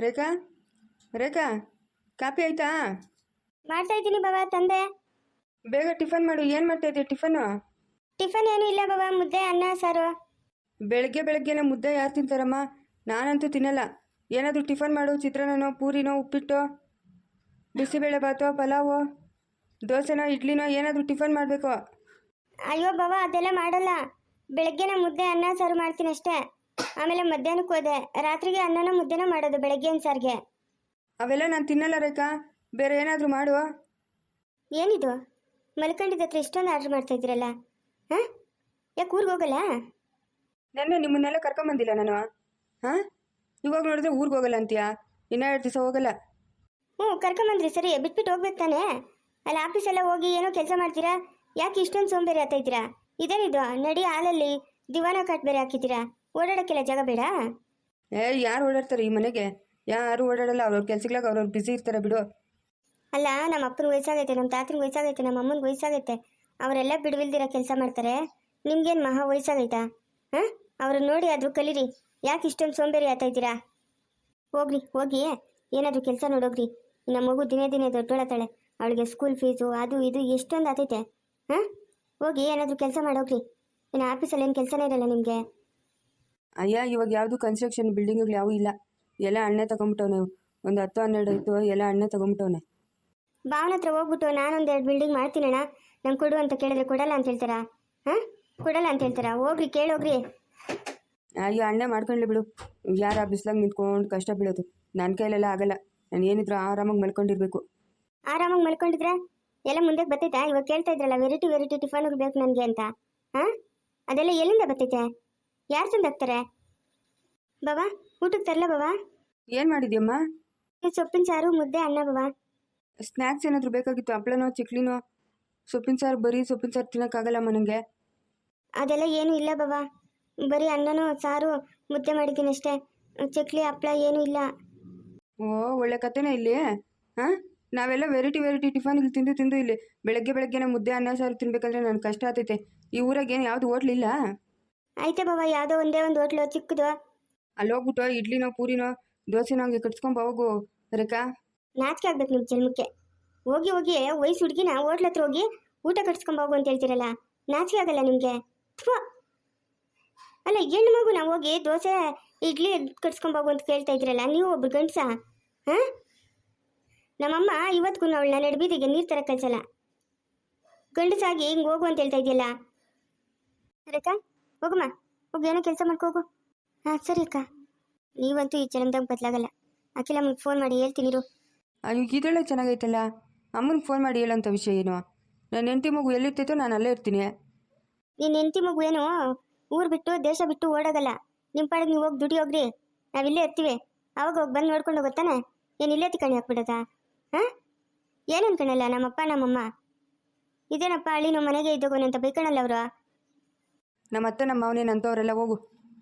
ರೇಖಾ? ರೇಖಾ copy ಆಯ್ತಾ? ಮಾಡ್ತಾ ಇದ್ದೀನಿ ಬಾಬಾ ತಂದೆ. ಬೇಗ ಟಿಫನ್ ಮಾಡು ಏನು ಮಾಡ್ತಾ ಇದ್ದೀಯ ಟಿಫನ್ ಟಿಫನ್ ಏನು ಇಲ್ಲ ಬಾಬಾ ಮುದ್ದೆ ಅನ್ನ ಸಾರು. ಬೆಳಗ್ಗೆ ಬೆಳಗ್ಗೆನೇ ಮುದ್ದೆ ಯಾರು ತಿಂತಾರಮ್ಮ? ನಾನಂತೂ ತಿನ್ನಲ್ಲ. ಏನಾದರೂ ಟಿಫನ್ ಮಾಡು ಚಿತ್ರಾನ್ನನೋ ಪೂರಿನೋ ಉಪ್ಪಿಟ್ಟು? ಬಿಸಿಬೇಳೆ ಭಾತೋ ಪಲಾವು? ದೋಸೆನೋ ಇಡ್ಲಿನೋ ಏನಾದರೂ ಟಿಫನ್ ಮಾಡಬೇಕು? ಅಯ್ಯೋ ಬಾಬಾ ಅದೆಲ್ಲ ಮಾಡಲ್ಲ. ಬೆಳಗ್ಗೆನೇ ಮುದ್ದೆ ಅನ್ನ ಸಾರು ಮಾಡ್ತೀನಿ ಅಷ್ಟೇ. ಆಮೇಲೆ ಮಧ್ಯಾಹ್ನಕ್ಕೆ ಹೋದೆ ರಾತ್ರಿಗೆ ಅನ್ನನ ಮುದ್ದೆನ ಮಾಡೋದು ಬೆಳಗ್ಗೆ ಸಾರಿಗೆ. ಅವೆಲ್ಲ ನಾನು ತಿನ್ನಲ್ಲ ರೇಖಾ. ಬೇರೆ ಏನಾದರೂ ಮಾಡು ಏನಿದು? ಮಲ್ಕೊಂಡಿದ್ದ ಹತ್ರ ಇಷ್ಟೊಂದು ಆರ್ಡ್ರ್ ಮಾಡ್ತಾ ಇದ್ದೀರಲ್ಲ. ಹಾಂ? ಯಾಕೆ ಊರಿಗೆ ಹೋಗಲ್ಲ? ನೆನ್ನೆ ನಿಮ್ಮನ್ನೆಲ್ಲ ಕರ್ಕೊಂಬಂದಿಲ್ಲ ನಾನು. ಹಾಂ? ಇವಾಗ ನೋಡಿದ್ರೆ ಊರಿಗೆ ಹೋಗಲ್ಲ ಅಂತೀಯಾ? ಇನ್ನೂ ಎರಡು ದಿವಸ ಹೋಗಲ್ಲ. ಹ್ಞೂ ಕರ್ಕೊಂಬಂದ್ರಿ. ಸರಿ ಬಿಟ್ಬಿಟ್ಟು ಹೋಗ್ಬೇಕು ತಾನೆ. ಅಲ್ಲಿ ಆಫೀಸೆಲ್ಲ ಹೋಗಿ ಏನೋ ಕೆಲಸ ಮಾಡ್ತೀರಾ? ಯಾಕೆ ಇಷ್ಟೊಂದು ಸೋಂಬೇರಿ ಆಗ್ತಾ ಇದ್ದೀರಾ? ಇದೇನಿದು? ನಡಿ ಹಾಲಲ್ಲಿ ದಿವಾನ ಕಾಟ್ ಬೇರೆ ಹಾಕಿದ್ದೀರಾ? ಓಡಾಡೋಕ್ಕೆಲ್ಲ ಜಾಗ ಬೇಡ? ಏ ಯಾರು ಓಡಾಡ್ತಾರೆ ಈ ಮನೆಗೆ? ಯಾರು ಓಡಾಡಲ್ಲ ಅವ್ರವ್ರ ಕೆಲ್ಸಗಳಾಗ ಅವ್ರವ್ರು ಬಿಸಿ ಇರ್ತಾರೆ ಬಿಡು. ಅಲ್ಲ ನಮ್ಮ ಅಪ್ಪನ ವಯಸ್ಸಾಗೈತೆ ನಮ್ಮ ತಾತನ ವಯಸ್ಸಾಗೈತೆ ನಮ್ಮ ಅಮ್ಮನ ವಯಸ್ಸಾಗೈತೆ. ಅವರೆಲ್ಲ ಬಿಡುವಿಲ್ದಿರ ಕೆಲಸ ಮಾಡ್ತಾರೆ. ನಿಮ್ಗೇನು ಮಹಾ ವಯಸ್ಸಾಗೈತಾ? ಹಾಂ? ಅವ್ರನ್ನ ನೋಡಿ ಆದರೂ ಕಲೀರಿ. ಯಾಕೆ ಇಷ್ಟೊಂದು ಸೋಂಬೇರಿ ಆಗ್ತಾ ಇದ್ದೀರಾ? ಹೋಗ್ರಿ ಹೋಗಿ. ಏನಾದರೂ ಕೆಲಸ ನೋಡೋಗ್ರಿ. ನಮ್ಮ ಮಗು ದಿನೇ ದಿನೇ ದೊಡ್ಡೋಳತಾಳೆ ಅವಳಿಗೆ ಸ್ಕೂಲ್ ಫೀಸು ಅದು ಇದು ಎಷ್ಟೊಂದು ಆತೈತೆ. ಹಾಂ? ಹೋಗಿ ಏನಾದರೂ ಕೆಲಸ ಮಾಡೋಗ್ರಿ. ಇನ್ನು ಆಫೀಸಲ್ಲಿ ಏನು ಕೆಲಸನೇ ಇರಲ್ಲ ನಿಮಗೆ? ಅಯ್ಯ ಇವಾಗ ಯಾವುದು ಕನ್ಸ್ಟ್ರಕ್ಷನ್ ಬಿಲ್ಡಿಂಗ್ಗಳು ಯಾವೂ ಇಲ್ಲ. ಎಲ್ಲ ಅಣ್ಣೆ ನೀವು ಒಂದು ಹತ್ತು ಹನ್ನೆರಡು ಇತ್ತು ಎಲ್ಲ ಅಣ್ಣೆ ತಗೊಂಬಿಟ್ಟವನೆ. ಭಾವನ ಹತ್ರ ಹೋಗ್ಬಿಟ್ಟು ನಾನೊಂದು ಎರಡು ಬಿಲ್ಡಿಂಗ್ ಮಾಡ್ತೀನಣ್ಣ. ನಂಗೆ ಕೊಡು ಅಂತ ಕೇಳಿದ್ರೆ ಕೊಡಲ್ಲ ಅಂತ ಹೇಳ್ತಾರಾ? ಹಾಂ? ಕೊಡಲ್ಲ ಅಂತ ಹೇಳ್ತಾರಾ? ಹೋಗ್ರಿ ಕೇಳೋಗ್ರಿ ಅಯ್ಯೋ ಅಣ್ಣೆ ಮಾಡ್ಕೊಂಡ್ಲಿ ಬಿಡು. ಯಾರು ಆ ಬಿಸ್ಲಾಗ ನಿಂತ್ಕೊಂಡು ಕಷ್ಟ ಬೀಳೋದು. ನನ್ನ ಕೈಲೆಲ್ಲ ಆಗಲ್ಲ. ನಾನು ಏನಿದ್ರು ಆರಾಮಾಗಿ ಮಲ್ಕೊಂಡಿರ್ಬೇಕು. ಆರಾಮಾಗಿ ಮಲ್ಕೊಂಡಿದ್ರೆ? ಎಲ್ಲ ಮುಂದೆ ಬರ್ತೈತಾ ಇವಾಗ ಕೇಳ್ತಾ ಇದ್ರಲ್ಲ ವೆರೈಟಿ ವೆರೈಟಿ ಟಿಫನ್ ಬೇಕು ನನಗೆ ಅಂತ. ಹಾಂ? ಅದೆಲ್ಲ ಎಲ್ಲಿಂದ ಬರ್ತೈತೆ ಯಾರು ತಂದು ಹತ್ತಾರೆ ಬಾಬಾ ಊಟಕ್ಕೆ ತರಲ ಬಾಬಾ ಏನು ಮಾಡಿದ್ಯಮ್ಮ? ಸೊಪ್ಪಿನ ಸಾರು ಮುದ್ದೆ ಅನ್ನ ಬಾಬಾ ಸ್ನ್ಯಾಕ್ಸ್ ಏನಾದರೂ ಬೇಕಾಗಿತ್ತು ಹಪ್ಳನೋ ಚಿಕ್ಲಿನೋ ಸೊಪ್ಪಿನ ಸಾರು ಬರೀ ಸೊಪ್ಪಿನ ಸಾರು ತಿನ್ನೋಕ್ಕಾಗಲ್ಲಮ್ಮ ನನಗೆ ಅದೆಲ್ಲ ಏನೂ ಇಲ್ಲ ಬಾಬಾ ಬರೀ ಅನ್ನನೋ ಸಾರು ಮುದ್ದೆ ಮಾಡಿದ್ದೀನಿ ಅಷ್ಟೇ. ಚಕ್ಲಿ ಹಪ್ಪಳ ಏನು ಇಲ್ಲ. ಓ ಒಳ್ಳೆ ಕತೆನೇ ಇಲ್ಲಿ ಹಾಂ? ನಾವೆಲ್ಲ ವೆರೈಟಿ ವೆರೈಟಿ ಟಿಫನ್ ಇಲ್ಲಿ ತಿಂದು ತಿಂದು ಇಲ್ಲಿ ಬೆಳಗ್ಗೆ ಬೆಳಗ್ಗೆನೆ ಮುದ್ದೆ ಅನ್ನ ಸಾರು ತಿನ್ಬೇಕಂದ್ರೆ ನನಗೆ ಕಷ್ಟ ಆಗ್ತೈತೆ ಈ ಊರಾಗ ಏನು ಯಾವುದು ಹೋಟ್ಲಿಲ್ಲ ಆಯ್ತಾ ಬಾಬಾ ಯಾವುದೋ ಒಂದೇ ಒಂದು ಹೋಟ್ಲು ಚಿಕ್ಕದು. ಅಲ್ಲಿ ಹೋಗ್ಬಿಟ್ಟು ಇಡ್ಲಿನೋ ಪೂರಿನೋ ದೋಸೆನೋ ಹಂಗೆ ಕಟ್ಸ್ಕೊಂಬ ಹೋಗು ರೇಖಾ ನಾಚಿಕೆ ಆಗ್ಬೇಕು ನಿಮ್ಮ ಜನ್ಮಕ್ಕೆ. ಹೋಗಿ ಹೋಗಿ ವಯಸ್ಸು ಹುಡುಗಿನ? ಹೋಟ್ಲ ಹತ್ರ ಹೋಗಿ ಊಟ ಕಟ್ಸ್ಕೊಂಡ್ ಹೋಗು ಅಂತ ಹೇಳ್ತೀರಲ್ಲ? ನಾಚಿಕೆ ಆಗಲ್ಲ ನಿಮಗೆ? ಅಲ್ಲ ಹೆಣ್ಣು ಮಗು ನಾವು ಹೋಗಿ ದೋಸೆ ಇಡ್ಲಿ ಕಟ್ಸ್ಕೊಂಡ್ ಹೋಗು ಅಂತ ಕೇಳ್ತಾ ಇದ್ರಲ್ಲ ನೀವು ಒಬ್ರು ಗಂಡ್ಸ? ಹಾಂ? ನಮ್ಮಮ್ಮ ಇವತ್ತಿಗೂ ಅವಳನ್ನ ನಡುಬೀದಿಗೆ ನೀರು ತರ ಕಳ್ಸಲ್ಲ. ಗಂಡಸಾಗಿ ಹಿಂಗೆ ಹೋಗು ಅಂತ ಹೇಳ್ತಾ ಇದೆಯಲ್ಲ. ರೇಖಾ ಹೋಗಮ್ಮ ಹೋಗಿ ಏನೋ ಕೆಲಸ ಮಾಡ್ಕೋಗು ಹಾಂ ಸರಿ ಅಕ್ಕ. ನೀವಂತೂ ಈ ಜನ್ಮದಾಗ ಬದಲಾಗಲ್ಲ. ಅಖಿಲಮ್ಮನಿಗೆ ಫೋನ್ ಮಾಡಿ ಹೇಳ್ತೀನಿ ಇರು. ಅಯ್ಯೋ ಇದೊಳ್ಳೆ ಚೆನ್ನಾಗೈತಲ್ಲ? ಅಮ್ಮನಿಗೆ ಫೋನ್ ಮಾಡಿ ಹೇಳೋಂಥ ವಿಷಯ ಏನು? ನನ್ನ ಹೆಂಡತಿ ಮಗು ಎಲ್ಲಿರ್ತೈತೋ ನಾನು ಅಲ್ಲೇ ಇರ್ತೀನಿ. ನಿನ್ನ ಹೆಂಡತಿ ಮಗು ಏನು? ಊರು ಬಿಟ್ಟು ದೇಶ ಬಿಟ್ಟು ಓಡೋಗಲ್ಲ. ನಿಮ್ಮ ಪಾಡಿಗೆ ನೀವು ಹೋಗಿ ದುಡಿ ಹೋಗ್ರಿ. ನಾವಿಲ್ಲೇ ಇರ್ತೀವಿ. ಅವಾಗ ಹೋಗಿ ಬಂದು ನೋಡ್ಕೊಂಡು ಹೋಗುತ್ತಾನೆ ಏನು ಇಲ್ಲೇ ತಿಕಣಿ ಹಾಕ್ಬಿಡೋದಾ? ಹಾಂ? ಏನು ಅನ್ಕಣಲ್ಲ ನಮ್ಮಪ್ಪ ನಮ್ಮಮ್ಮ? ಇದೇನಪ್ಪ ಅಳಿ ನಮ್ಮ ಮನೆಗೆ ಇದ್ದೋಗೋಣ ಅಂತ ಬೈಕಣಲ್ಲ ಅವರು? ನಮ್ಮ ಅತ್ತೆ ನಮ್ಮ ಮಾವನೇನು ಅಂಥವ್ರೆಲ್ಲ ಹೋಗು.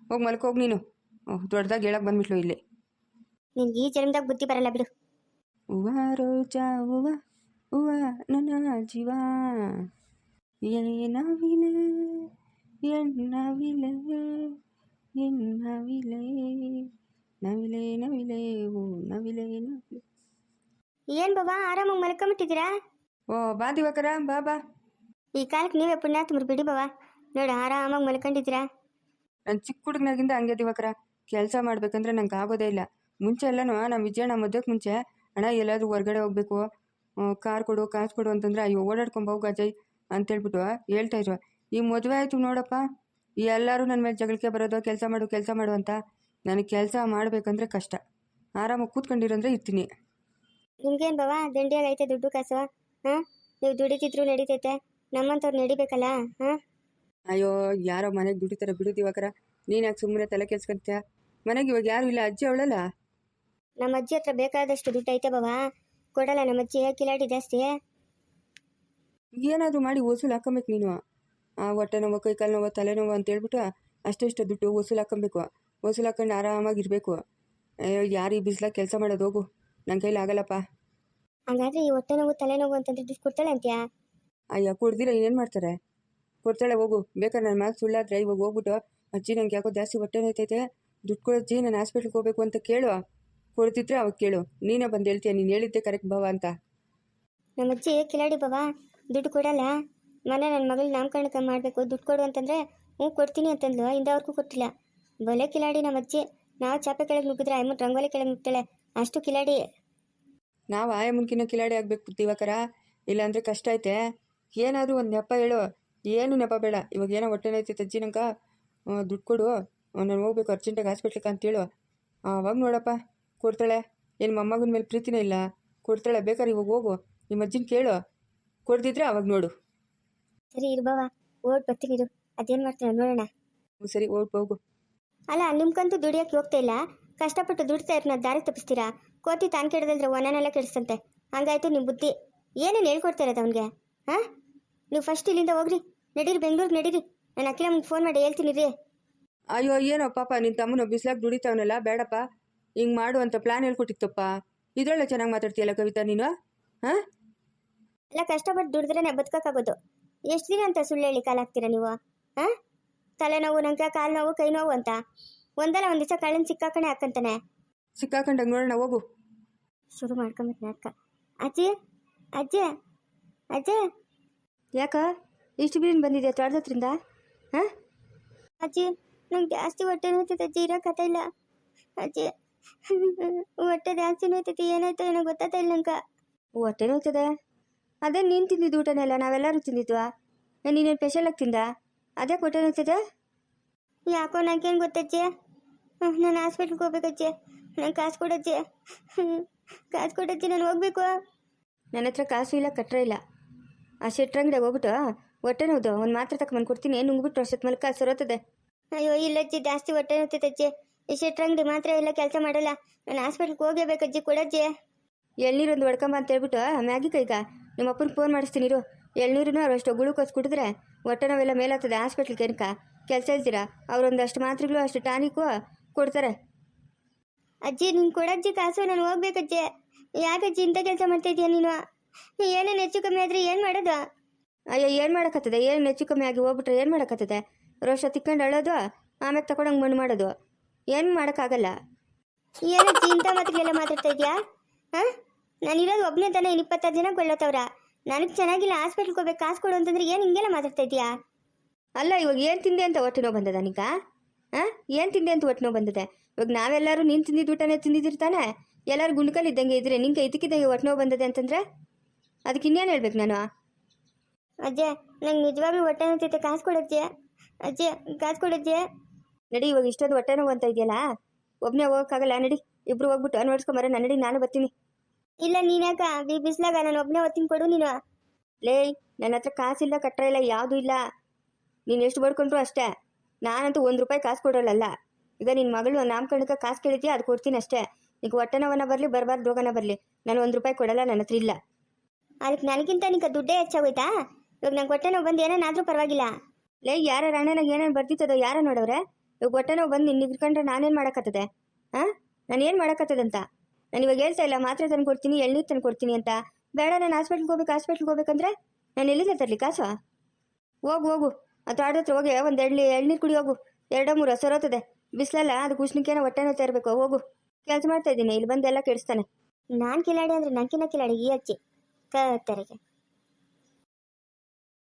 ಹೋಗಿ ಮಲ್ಕೋಗಿ ನೀನು. ದೊಡ್ಡದಾಗಿ ಹೇಳಕ್ಕೆ ಬಂದ್ಬಿಟ್ಲು ಇಲ್ಲಿ. ನಿನ್ಗೆ ಈ ಜನ್ಮದಾಗ ಬುದ್ಧಿ ಬರಲ್ಲ ಬಿಡು. ಹೂವ ರೋಜಾ ಹೂವ ಹೂವ ನನ್ನ ಜೀವ. ಏನವಿಲೆ ಎನ್ನವಿಲೆ ಎನ್ನವಿಲೆ ನವಿಲೆ ನವಿಲೆ ಓ ನವಿಲೆ ನವಿಲೆ. ಏನು ಬಾಬಾ ಆರಾಮಾಗಿ ಮಲ್ಕೊಂಬಿಟ್ಟಿದ್ದೀರಾ? ಓ ಬಾ ದಿವಾಕರ ಬಾ ಬಾ. ಈ ಕಾಲಕ್ಕೆ ನೀವೇ ಪುಣ್ಯ ಬಿಡಿ ಬಾಬಾ. ನೋಡಿ ಆರಾಮಾಗಿ ಮಲ್ಕೊಂಡಿದ್ದೀರಾ? ನಾನು ಚಿಕ್ಕ ಹುಡುಗನಾಗಿಂದ ಹಂಗೆ ದಿವಾಕರ. ಕೆಲಸ ಮಾಡ್ಬೇಕಂದ್ರೆ ನಂಗೆ ಆಗೋದೇ ಇಲ್ಲ. ಮುಂಚೆ ಎಲ್ಲನೂ ನಮ್ಮ ವಿಜಯಣ್ಣ ಮದ್ವೆಕ್ ಮುಂಚೆ ಅಣ್ಣ ಎಲ್ಲಾದರೂ ಹೊರ್ಗಡೆ ಹೋಗ್ಬೇಕು. ಕಾರ್ ಕೊಡು ಕಾಸು ಕೊಡು ಅಂತಂದ್ರೆ ಅಯ್ಯೋ ಓಡಾಡ್ಕೊಂಬ ಹೋಗು ಅಜಯ್ ಅಂತೇಳ್ಬಿಟ್ಟು ಹೇಳ್ತಾ ಇದ್ರು. ಈ ಮದುವೆ ಆಯಿತು ನೋಡಪ್ಪ. ಈ ಎಲ್ಲರೂ ನನ್ನ ಮೇಲೆ ಜಗಳಕ್ಕೆ ಬರೋದು ಕೆಲಸ ಮಾಡು ಕೆಲಸ ಮಾಡು ಅಂತ ನನಗೆ ಕೆಲಸ ಮಾಡಬೇಕಂದ್ರೆ ಕಷ್ಟ. ಆರಾಮಾಗಿ ಕೂತ್ಕೊಂಡಿರಂದ್ರೆ ಇರ್ತೀನಿ. ನಿಮ್ಗೇನು ಬಾಬಾ ದಂಡಿಯಾಗೈತೆ ದುಡ್ಡು ಕಾಸು ಹಾಂ ನೀವು ದುಡಿತಿದ್ರು ನಡೀತೈತೆ. ನಮ್ಮಂಥವ್ರು ನಡಿಬೇಕಲ್ಲ ಹಾಂ ಅಯ್ಯೋ ಯಾರೋ ಮನೆಗೆ ದುಡಿತಾರೆ ಬಿಡುದು ಇವಾಗ ನೀನು ಯಾಕೆ ಸುಮ್ಮನೆ ತಲೆ ಕೆಲ್ಸ್ಕೊಂತೀಯ? ಮನೆಗೆ ಇವಾಗ ಯಾರು ಇಲ್ಲ ಅಜ್ಜಿ ಅವಳಲ್ಲ? ನಮ್ಮ ಅಜ್ಜಿ ಹತ್ರ ಬೇಕಾದಷ್ಟು ದುಡ್ಡು ಐತೆ ಬಾಬಾ ಕೊಡಲ್ಲ ನಮ್ಮ ಅಜ್ಜಿ ಕಿಲಾಡಿ ಜಾಸ್ತಿ ಏನಾದರೂ ಮಾಡಿ ವಸೂಲು ಹಾಕೊಬೇಕು ನೀನು. ಆ ಹೊಟ್ಟೆ ನೋವು ಕೈ ಕಾಲು ನೋವು ತಲೆನೋವು ಅಂತ ಹೇಳ್ಬಿಟ್ಟು ಅಷ್ಟೆಷ್ಟು ದುಡ್ಡು ವಸೂಲು ಹಾಕೊಬೇಕು ವಸೂಲು ಹಾಕೊಂಡು ಆರಾಮಾಗಿರಬೇಕು ಅಯ್ಯೋ ಯಾರು ಈ ಬಿಸಿಲಾಗ ಕೆಲಸ ಮಾಡೋದು ಹೋಗು. ನನ್ನ ಕೈಲಿ ಆಗಲ್ಲಪ್ಪ. ಹಾಗಾದ್ರೆ ಈ ಹೊಟ್ಟೆ ನೋವು ತಲೆನೋವು ಅಂತಂದ್ರೆ ದುಡ್ಡು ಕೊಡ್ತಾಳೆ ಅಂತ್ಯಾ? ಅಯ್ಯ ಕೊಡ್ದಿರ ಏನು ಮಾಡ್ತಾರೆ? ಕೊಡ್ತಾಳೆ ಹೋಗು. ಬೇಕಾದ್ರೆ ನನ್ನ ಮಾತು ಸುಳ್ಳಾದ್ರೆ ಇವಾಗ ಹೋಗ್ಬಿಟ್ಟು ಅಜ್ಜಿ ನಂಗೆ ಯಾಕೋ ಜಾಸ್ತಿ ಹೊಟ್ಟೆ ನೋಯ್ತೈತೆ ದುಡ್ಡು ಕೊಡಜ್ಜಿ ನಾನು ಹಾಸ್ಪಿಟ್ಲಿಗೆ ಹೋಗ್ಬೇಕು ಅಂತ ಕೇಳು. ಕೊಡ್ತಿದ್ರೆ ಅವಾಗ ಕೇಳು. ನೀನೇ ಬಂದು ಹೇಳ್ತೀಯ ನೀನು ಹೇಳಿದ್ದೆ ಕರೆಕ್ಟ್ ಭಾವ ಅಂತ. ನಮ್ಮ ಅಜ್ಜಿ ಕಿಲಾಡಿ ಬಾಬಾ ದುಡ್ಡು ಕೊಡಲ್ಲ. ಮನೆ ನನ್ನ ಮಗಳು ನಾಮಕರಣಕ್ಕೆ ಮಾಡಬೇಕು ದುಡ್ಡು ಕೊಡು ಅಂತಂದರೆ ಹ್ಞೂ ಕೊಡ್ತೀನಿ ಅಂತಂದ್ಲು. ಇಂದವರೆಗೂ ಕೊಟ್ಟಿಲ್ಲ. ಬಲೆ ಕಿಲಾಡಿ ನಮ್ಮ ಅಜ್ಜಿ. ನಾವು ಚಾಪೆ ಕೆಳಗೆ ನುಗ್ಗಿದ್ರೆ ಅಮ್ಮನ ರಂಗೋಲಿ ಕೆಳಗೆ ನುಗ್ತಾಳೆ. ಅಷ್ಟು ಕಿಲಾಡಿ. ನಾವು ಆಯ ಮುಂಕಿನ ಕಿಲಾಡಿ ಆಗಬೇಕು ದಿವಾಕರ ಇಲ್ಲಾಂದರೆ ಕಷ್ಟ ಐತೆ. ಏನಾದರೂ ಒಂದು ನೆಪ ಹೇಳು. ಏನು ನೆಪ ಬೇಡ. ಇವಾಗ ಏನೋ ಹೊಟ್ಟೆನೈತೆ ಅಜ್ಜಿ ನಂಗೆ ದುಡ್ಡು ಕೊಡು. ನಾನು ಹೋಗ್ಬೇಕು ಅರ್ಜೆಂಟಾಗಿ ಹಾಸ್ಪಿಟ್ಲಿಗೆ ಅಂತೇಳು ಅವಾಗ ನೋಡಪ್ಪ ಕೊಡ್ತಾಳೆ. ಏನು ಮೊಮ್ಮಗನ ಮೇಲೆ ಪ್ರೀತಿನೇ ಇಲ್ಲ. ಕೊಡ್ತಾಳೆ ಬೇಕಾದ್ರೆ ಇವಾಗ ಹೋಗು. ನಿಮ್ಮ ಅಜ್ಜಿನ ಕೇಳು. ಕೊಡ್ದಿದ್ರೆ ಅವಾಗ ನೋಡು. ಸರಿ ಇರ್ಬವ ಬಾವ ಓಡ್ ಬರ್ತೀನಿ ಇರು. ಅದೇನು ಮಾಡ್ತೀನಿ ನೋಡೋಣ. ಹ್ಞೂ ಸರಿ ಓಡ್ ಹೋಗು. ಅಲ್ಲ ನಿಮ್ಗಂತೂ ದುಡಿಯೋಕ್ಕೆ ಹೋಗ್ತಾ ಇಲ್ಲ. ಕಷ್ಟಪಟ್ಟು ದುಡ್ತಾ ಇರ್ನ ದಾರಿ ತಪ್ಪಿಸ್ತೀರಾ? ಕೋತಿ ತಾನು ಕೆಡದಲ್ದ್ರೆ ಒನನೆಲ್ಲ ಕೆಡಿಸ್ತಂತೆ ಹಂಗಾಯ್ತು ನಿಮ್ಮ ಬುದ್ಧಿ. ಏನೇನು ಹೇಳ್ಕೊಡ್ತಾ ಇರೋದು ಅವನಿಗೆ? ಹಾಂ? ನೀವು ಫಸ್ಟ್ ಇಲ್ಲಿಂದ ಹೋಗ್ರಿ. ನಡೀರಿ ಬೆಂಗಳೂರಿಗೆ ನಡೀರಿ. ನಾನು ನಮ್ಗೆ ಫೋನ್ ಮಾಡಿ ಹೇಳ್ತೀನಿ ರೀ. ಅಯ್ಯೋ ಏನೋ ಪಾಪ ನಿನ್ನ ತಮ್ಮನ ಬಿಸ್ಲಾಗ ದುಡಿತಾವನಲ್ಲ ಬೇಡಪ್ಪ. ಹಿಂಗೆ ಮಾಡು ಅಂತ ಪ್ಲ್ಯಾನ್ ಹೇಳ್ಕೊಟ್ಟಿತ್ತಪ್ಪ. ಇದರೊಳ್ಳೆ ಚೆನ್ನಾಗಿ ಮಾತಾಡ್ತೀಯಲ್ಲ ಕವಿತಾ ನೀನು? ಹಾಂ? ಎಲ್ಲ ಕಷ್ಟಪಟ್ಟು ದುಡಿದ್ರೇನೆ ಬದುಕೋಕ್ಕಾಗೋದು. ಎಷ್ಟು ದಿನ ಅಂತ ಸುಳ್ಳು ಹೇಳಿ ಕಾಲ ಹಾಕ್ತೀರಾ ನೀವು? ಹಾಂ? ತಲೆನೋವು ನಂಗೆ ಕಾಲು ನೋವು ಕೈ ನೋವು ಅಂತ. ಒಂದಲ್ಲ ಒಂದು ದಿವಸ ಕಳ್ಳನ್ ಸಿಕ್ಕಾಕಣೆ ಹಾಕಂತಾನೆ. ಸಿಕ್ಕಾಕೊಂಡಾಗ ನೋಡೋಣ ಹೋಗು. ಶುರು ಮಾಡ್ಕೊಂಬಿಟ್ಟು ನಾಟಕ ಅಜ್ಜಿ ಅಜ್ಜಿ ಅಜ್ಜಿ. ಯಾಕ? ಇಷ್ಟು ಬಿರಿಯಾನಿ ಬಂದಿದೆ ತೋಟದತ್ರಿಂದ ಹಾಂ? ಅಜ್ಜಿ ನಂಗೆ ಜಾಸ್ತಿ ಹೊಟ್ಟೆ ನೋಯ್ತೈತೆ ಅಜ್ಜಿ ಇರೋಕತ್ತ ಇಲ್ಲ. ಅಜ್ಜಿ ಹೊಟ್ಟೆ ಜಾಸ್ತಿ ನೋಯ್ತೈತಿ ಏನಾಯ್ತು ಏನೋ ಗೊತ್ತಾಗ್ತಾ ಇಲ್ಲ ನಂಗೆ. ಹೊಟ್ಟೆ ನೋಯ್ತದೆ? ಅದೇ ನೀನು ತಿಂದಿದ್ದು ಊಟನೆಲ್ಲ ನಾವೆಲ್ಲರೂ ತಿಂದಿದ್ವಾ? ನೀನೇನು ಸ್ಪೆಷಲಾಗಿ ತಿಂದ? ಅದೇ ಹೊಟ್ಟೆ ನೋಯ್ತದೆ? ಯಾಕೋ ನಂಗೇನು ಗೊತ್ತಜ್ಜಿ ನಾನು ಹಾಸ್ಪಿಟ್ಲ್ಗೆ ಹೋಗ್ಬೇಕಜ್ಜಿ ನಂಗೆ ಕಾಸು ಕೊಡಜ್ಜಿ ಕಾಸು ಕೊಡಜ್ಜಿ ನಾನು ಹೋಗ್ಬೇಕು. ನನ್ನ ಹತ್ರ ಕಾಸು ಇಲ್ಲ ಕಟ್ಟರೆ ಇಲ್ಲ. ಆ ಶೆಟ್ರಂಗಡಿಗೆ ಹೋಗ್ಬಿಟ್ಟು ಹೊಟ್ಟೆ ನೋದು ಒಂದು ಮಾತ್ರೆ ತಗೊಂಬಂದು ಕೊಡ್ತೀನಿ ನುಂಗ್ಬಿಟ್ಟು ಅಷ್ಟೊತ್ತು ಮಲ್ಕ ಸರೋತದೆ. ಅಯ್ಯೋ ಇಲ್ಲಜ್ಜಿ ಜಾಸ್ತಿ ಹೊಟ್ಟೆ ನೋಯ್ತೈತಜ್ಜಿ ಈ ಶೆಟ್ರಂಗಡಿ ಮಾತ್ರ ಎಲ್ಲ ಕೆಲಸ ಮಾಡಲ್ಲ. ನಾನು ಹಾಸ್ಪಿಟ್ಲ್ಗೆ ಹೋಗಬೇಕಜ್ಜಿ ಕೊಡಜ್ಜಿ ಎಳ್ನೀರು ಒಂದು ಹೊಡ್ಕೊಂಬ ಅಂತ ಹೇಳ್ಬಿಟ್ಟು ಮ್ಯಾಗಿ ಕೈಗ ನಿಮ್ಮ ಅಪ್ಪನ ಫೋನ್ ಮಾಡಿಸ್ತೀನಿ ಇರು. ಎಳ್ನೀರನ್ನು ಅಷ್ಟು ಗುಳುಕೋಸ್ ಕುಡಿದ್ರೆ ಹೊಟ್ಟೆ ನೋವೆಲ್ಲ ಮೇಲಾಗ್ತದೆ ಹಾಸ್ಪಿಟ್ಲ್ಗೆ ಏನಕ ಕೆಲಸ ಇಲ್ತೀರಾ ಅವರೊಂದಷ್ಟು ಮಾತ್ರೆಗಳು ಅಷ್ಟು ಟಾನಿಕು ಕೊಡ್ತಾರೆ. ಅಜ್ಜಿ ನೀನು ಕೊಡಜ್ಜಿ ಕಾಸು ನಾನು ಹೋಗ್ಬೇಕಜ್ಜಿ ಯಾಕಜ್ಜಿ ಇಂಥ ಕೆಲಸ ಮಾಡ್ತಾ ಇದೀಯ ನೀನು? ಏನೇನು ಹೆಚ್ಚು ಕಮ್ಮಿ ಆದ್ರೆ ಏನು ಮಾಡೋದು? ಅಯ್ಯೋ ಏನು ಮಾಡೋಕ್ಕತ್ತದೆ ಏನು ಹೆಚ್ಚು ಕಮ್ಮಿ ಆಗಿ ಹೋಗ್ಬಿಟ್ರೆ ಏನು ಮಾಡೋಕ್ಕತ್ತದೆ ರೋಷ ತಿಕ್ಕೊಂಡು ಅಳೋದು ಆಮೇಲೆ ತಗೊಂಡಂಗೆ ಮಣ್ಣು ಮಾಡೋದು. ಏನು ಮಾಡೋಕ್ಕಾಗಲ್ಲ. ಏನು ಚಿಂತ ಮಾತುಗಳೆಲ್ಲ ಮಾತಾಡ್ತಾ ಇದೆಯಾ? ಹಾಂ? ಇರೋದು ಒಬ್ಬನೇ ತಾನೇ ಇನ್ನು ಇಪ್ಪತ್ತಾರು ಜನ ಕೊಳ್ಳೋತವ್ರ. ನನಗೆ ಚೆನ್ನಾಗಿಲ್ಲ ಹಾಸ್ಪಿಟ್ಲ್ಗೆ ಹೋಗ್ಬೇಕು ಕಾಸು ಕೊಡು ಅಂತಂದ್ರೆ ಏನು ಹಿಂಗೆಲ್ಲ ಮಾತಾಡ್ತಾ ಇದೆಯಾ? ಅಲ್ಲ ಇವಾಗ ಏನು ತಿಂದೆ ಅಂತ ಹೊಟ್ಟೆ ನೋವು ಬಂದದ ನಿಗ ಹಾಂ? ಏನು ತಿಂದೆ ಅಂತ ಹೊಟ್ಟೆ ನೋವು ಬಂದದೆ? ಇವಾಗ ನಾವೆಲ್ಲರೂ ನೀನು ತಿಂದಿದ್ದು ಊಟನೇ ತಿಂದಿದ್ದಿರ್ತಾನೆ ಎಲ್ಲರೂ ಗುಂಡ್ಕಲ್ಲಿ ಇದ್ದಂಗೆ ಇದ್ರೆ ನಿಂಗೆ ಇದಕ್ಕಿದ್ದಂಗೆ ಹೊಟ್ಟೆ ನೋವು ಬಂದದೆ ಅಂತಂದ್ರೆ? ಅದಕ್ಕೆ ಇನ್ನೇನು ಹೇಳ್ಬೇಕು ನಾನು? ಅಜ್ಜೆ ನಂಗೆ ನಿಜವಾಗ್ಲೂ ಹೊಟ್ಟೆ ನೋಡ್ತೈತೆ ಕಾಸು ಕೊಡಜ್ಜೆ. ಅಜ್ಜೆ ಕಾಸು ಕೊಡಜ್ಜೆ. ನಡಿ ಇವಾಗ ಇಷ್ಟೊಂದು ಹೊಟ್ಟೆ ನೋವು ಅಂತ ಇದೆಯಲ್ಲ? ಒಬ್ಬನೇ ಹೋಗೋಕ್ಕಾಗಲ್ಲ ನಡಿ. ಇಬ್ರು ಹೋಗ್ಬಿಟ್ಟು ಅನ್ವರ್ಸ್ಕೊಂಬರ ನಡಿ ನಾನು ಬರ್ತೀನಿ. ಇಲ್ಲ ನೀನ್ಯಾಕ ಬಿ ಬಿಸ್ಲಾಗ ನಾನು ಒಬ್ಬನೇ ಹೊತ್ತಿನ ಕೊಡು ನೀನು. ಲೇ ನನ್ನ ಹತ್ರ ಕಾಸಿಲ್ಲ ಕಟ್ಟರ ಇಲ್ಲ ಯಾವುದೂ ಇಲ್ಲ. ನೀನು ಎಷ್ಟು ಬಡ್ಕೊಂಡ್ರು ಅಷ್ಟೇ. ನಾನಂತೂ ಒಂದು ರೂಪಾಯಿ ಕಾಸು ಕೊಡೋಲ್ಲಲ್ಲ ಈಗ ನಿನ್ನ ಮಗಳು ನಾಮಕರಣಕ್ಕೆ ಕಾಸು ಕೇಳಿದ್ಯಾ ಅದು ಕೊಡ್ತೀನಿ ಅಷ್ಟೇ. ಈಗ ಹೊಟ್ಟೆ ನೋವನ್ನ ಬರಲಿ ಬರಬಾರ್ದು ರೋಗನ ಬರಲಿ. ನಾನು ಒಂದು ರೂಪಾಯಿ ಕೊಡಲ್ಲ ನನ್ನ ಹತ್ರ ಇಲ್ಲ. ಅದಕ್ಕೆ ನನಗಿಂತ ನಿಂಗೆ ದುಡ್ಡೇ ಹೆಚ್ಚಾಗೋಯ್ತಾ? ಇವಾಗ ನಂಗೆ ಹೊಟ್ಟೆ ನೋವು ಬಂದು ಏನೇನಾದರೂ ಪರವಾಗಿಲ್ಲ. ಲೇ ಯಾರ ರಾಣನಾಗ ಏನೇನು ಬರ್ತಿತ್ತದೋ ಯಾರ ನೋಡವ್ರೆ? ಇವಾಗ ಹೊಟ್ಟೆ ನೋವು ಬಂದು ನಿನ್ನ ಇಟ್ಕೊಂಡ್ರೆ ನಾನೇನು ಮಾಡೋಕ್ಕತ್ತದೆ ಹಾಂ ನಾನು ಏನು ಮಾಡೋಕ್ಕತ್ತದಂತ ನಾನು ಇವಾಗ ಹೇಳ್ತಾ ಇಲ್ಲ ಮಾತ್ರೆ ತಂದು ಕೊಡ್ತೀನಿ ಎಳ್ನೀರು ತಂದು ಕೊಡ್ತೀನಿ ಅಂತ. ಬೇಡ ನಾನು ಹಾಸ್ಪಿಟ್ಲ್ಗೆ ಹೋಗ್ಬೇಕು ಹಾಸ್ಪಿಟ್ಲ್ಗೆ ಹೋಗ್ಬೇಕಂದ್ರೆ ನಾನು ಎಲ್ಲಿಂದ ತರಲಿ ಕಾಸು? ಹೋಗು ಹೋಗು. ಅದು ಆಡೋ ಹತ್ರ ಹೋಗಿ ಒಂದು ಎಳ್ಳಿ ಎಳ್ನೀರು ಕುಡಿ ಹೋಗು. ಎರಡೋ ಮೂರು ಸರೋತದೆ. ಬಿಸಿಲಲ್ಲ ಅದು ಕುಷ್ಣಿಕೇನೋ ಹೊಟ್ಟೆ ನೋವು ತೆರಬೇಕು. ಹೋಗು. ಕೆಲಸ ಮಾಡ್ತಾ ಇದ್ದೀನಿ ಇಲ್ಲಿ ಬಂದೆಲ್ಲ ಕೆಡಿಸ್ತಾನೆ. ನಾನು ಕಿಲಾಡಿ ಅಂದರೆ ನಂಕಿನ ಕಿಲಾಡಿ ಈ ಅಜ್ಜಿ ಕತ್ತರಿಗೆ